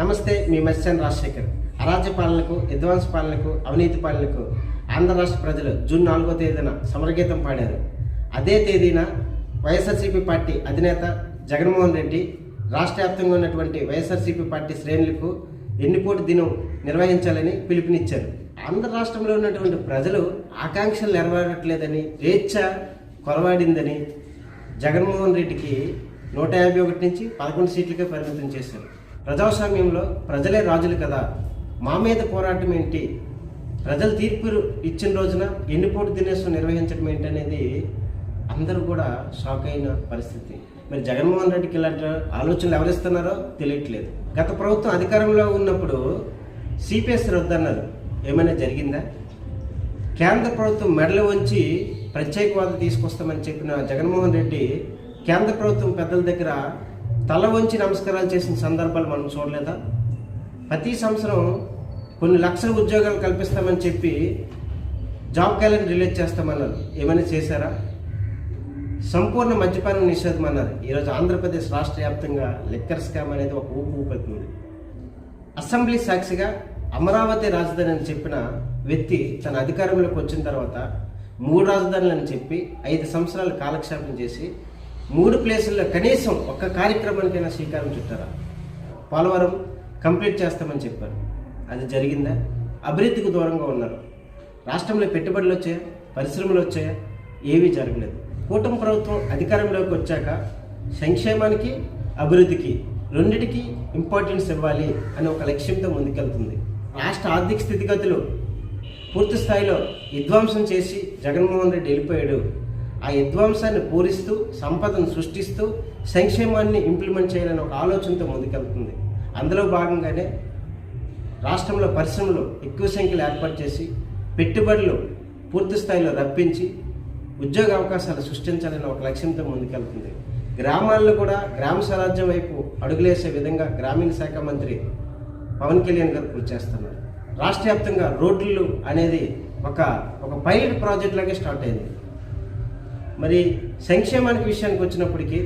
నమస్తే మీ మత్స్యాన్ రాజశేఖర్. అరాజ్య పాలనకు విధ్వంస పాలనకు అవినీతి పాలనకు ఆంధ్ర రాష్ట్ర ప్రజలు జూన్ నాలుగో తేదీన సమరగీతం పాడారు. అదే తేదీన వైఎస్ఆర్సీపీ పార్టీ అధినేత జగన్మోహన్ రెడ్డి రాష్ట్ర వ్యాప్తంగా ఉన్నటువంటి వైఎస్ఆర్సీపీ పార్టీ శ్రేణులకు ఎన్నిపోటు దినం నిర్వహించాలని పిలుపునిచ్చారు. ఆంధ్ర రాష్ట్రంలో ఉన్నటువంటి ప్రజలు ఆకాంక్షలు నెరవేరట్లేదని రేచ్ఛ కొరవాడిందని జగన్మోహన్ రెడ్డికి నూట యాభై ఒకటి నుంచి పదకొండు సీట్లకే పరిమితం చేశారు. ప్రజాస్వామ్యంలో ప్రజలే రాజులు కదా. మా మీద పోరాటం ఏంటి? ప్రజలు తీర్పు ఇచ్చిన రోజున ఎన్నిపోటు దినోత్సవం నిర్వహించడం ఏంటి అనేది అందరూ కూడా షాక్ అయిన పరిస్థితి. మరి జగన్మోహన్ రెడ్డికి ఇలాంటి ఆలోచనలు ఎవరిస్తున్నారో తెలియట్లేదు. గత ప్రభుత్వం అధికారంలో ఉన్నప్పుడు సిపిఎస్ రద్దన్నారు ఏమైనా జరిగిందా? కేంద్ర ప్రభుత్వం మెడలు వంచి ప్రత్యేకవాదం తీసుకొస్తామని చెప్పిన జగన్మోహన్ రెడ్డి కేంద్ర ప్రభుత్వం పెద్దల దగ్గర తల వంచి నమస్కారాలు చేసిన సందర్భాలు మనం చూడలేదా? ప్రతి సంవత్సరం కొన్ని లక్షల ఉద్యోగాలు కల్పిస్తామని చెప్పి జాబ్ క్యాలెండర్ రిలీజ్ చేస్తామన్నారు. ఏమైనా చేశారా? సంపూర్ణ మద్యపానం నిషేధం అన్నారు ఈరోజు ఆంధ్రప్రదేశ్ రాష్ట్ర వ్యాప్తంగా లిక్కర్ స్కామ్ అనేది ఒక ఊపు ఊపెత్తుంది అసెంబ్లీ సాక్షిగా అమరావతి రాజధాని అని చెప్పిన వ్యక్తి తన అధికారంలోకి వచ్చిన తర్వాత మూడు రాజధానులు అని చెప్పి ఐదు సంవత్సరాలు కాలక్షేపం చేసి మూడు ప్లేసుల్లో కనీసం ఒక్క కార్యక్రమానికైనా శ్రీకారం చుట్టారా? పోలవరం కంప్లీట్ చేస్తామని చెప్పారు. అది జరిగిందా? అభివృద్ధికి దూరంగా ఉన్నారు. రాష్ట్రంలో పెట్టుబడులు వచ్చాయా? పరిశ్రమలు వచ్చాయా? ఏవీ జరగలేదు. కూటమి ప్రభుత్వం అధికారంలోకి వచ్చాక సంక్షేమానికి అభివృద్ధికి రెండిటికి ఇంపార్టెన్స్ ఇవ్వాలి అనే ఒక లక్ష్యంతో ముందుకెళ్తుంది. రాష్ట్ర ఆర్థిక స్థితిగతులు పూర్తి స్థాయిలో విధ్వంసం చేసి జగన్మోహన్ రెడ్డి వెళ్ళిపోయాడు. ఆ విధ్వంసాన్ని పూరిస్తూ సంపదను సృష్టిస్తూ సంక్షేమాన్ని ఇంప్లిమెంట్ చేయాలని ఒక ఆలోచనతో ముందుకెళ్తుంది. అందులో భాగంగానే రాష్ట్రంలో పరిశ్రమలు ఎక్కువ సంఖ్యలో ఏర్పాటు చేసి పెట్టుబడులు పూర్తి స్థాయిలో రప్పించి ఉద్యోగ అవకాశాలు సృష్టించాలని ఒక లక్ష్యంతో ముందుకెళ్తుంది. గ్రామాల్లో కూడా గ్రామ స్వరాజ్యం వైపు అడుగులేసే విధంగా గ్రామీణ శాఖ మంత్రి పవన్ కళ్యాణ్ గారు కృషి చేస్తున్నారు. రాష్ట్ర వ్యాప్తంగా రోడ్లు అనేది ఒక ఒక పైలట్ ప్రాజెక్ట్ లాగే స్టార్ట్ అయింది. మరి సంక్షేమానికి విషయానికి వచ్చినప్పటికీ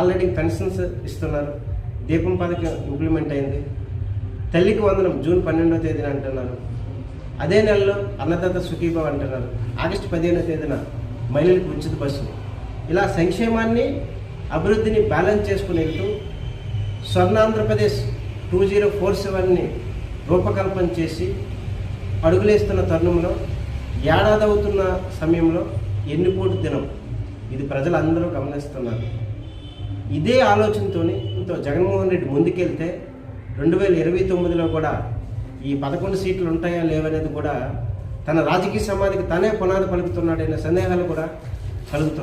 ఆల్రెడీ పెన్షన్స్ ఇస్తున్నారు. దీపం పథకం ఇంప్లిమెంట్ అయింది. తల్లికి వందనం జూన్ పన్నెండో తేదీన అంటున్నారు. అదే నెలలో అన్నదాత సుఖీభావ్ అంటున్నారు. ఆగస్టు పదిహేనో తేదీన మహిళలకు ఉచిత బస్సు. ఇలా సంక్షేమాన్ని అభివృద్ధిని బ్యాలెన్స్ చేసుకుని వెళ్తూ స్వర్ణాంధ్రప్రదేశ్ టూ జీరో ఫోర్ సెవెన్ని రూపకల్పన చేసి అడుగులేస్తున్న తరుణంలో ఏడాది అవుతున్న సమయంలో ఎన్నిపోటు దినం. ఇది ప్రజలందరూ గమనిస్తున్నారు. ఇదే ఆలోచనతోనే ఇంతో జగన్మోహన్ రెడ్డి ముందుకెళ్తే రెండు వేల ఇరవై తొమ్మిదిలో కూడా ఈ పదకొండు సీట్లు ఉంటాయా లేవనేది కూడా తన రాజకీయ సమాధికి తనే పునాది పలుకుతున్నాడనే సందేహాలు కూడా కలుగుతున్నాయి.